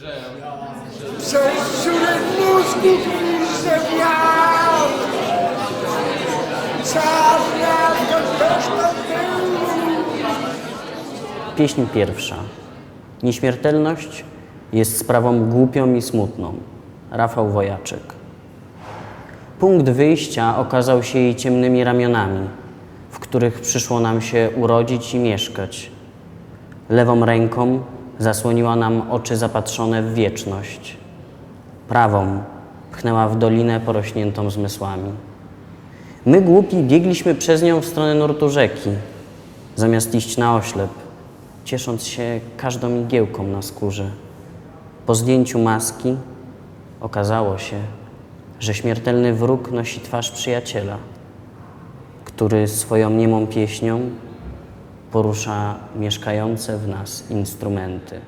Przez dziurek mózgu gwizdem wiatr Czarna to Pieśń pierwsza. Nieśmiertelność jest sprawą głupią i smutną. Rafał Wojaczyk. Punkt wyjścia okazał się jej ciemnymi ramionami, w których przyszło nam się urodzić i mieszkać. Lewą ręką zasłoniła nam oczy zapatrzone w wieczność. Prawą pchnęła w dolinę porośniętą zmysłami. My głupi biegliśmy przez nią w stronę nurtu rzeki, zamiast iść na oślep, ciesząc się każdą igiełką na skórze. Po zdjęciu maski okazało się, że śmiertelny wróg nosi twarz przyjaciela, który swoją niemą pieśnią porusza mieszkające w nas instrumenty.